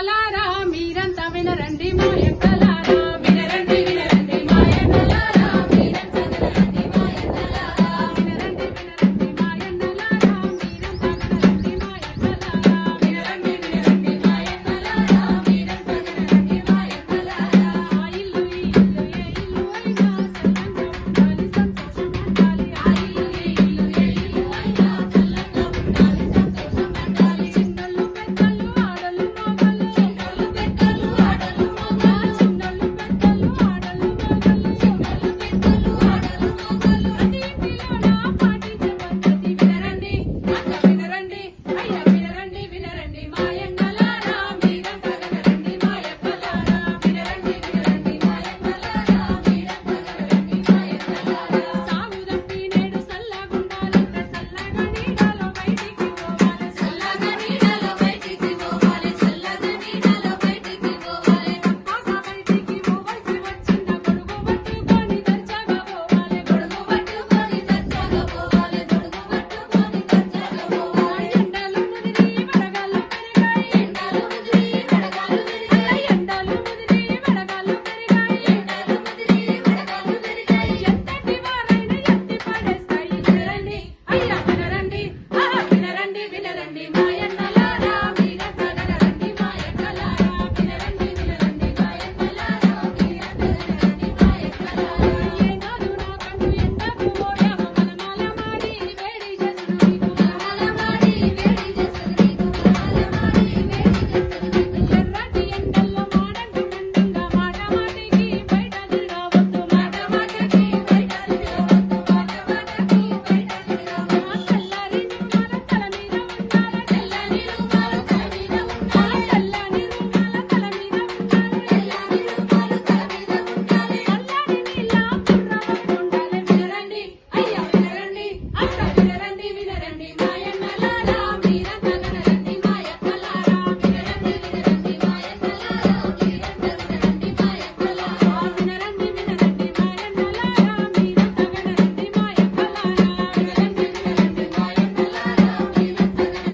యువకులారా మీరంతా వినరండి మా యొక్క Gracias.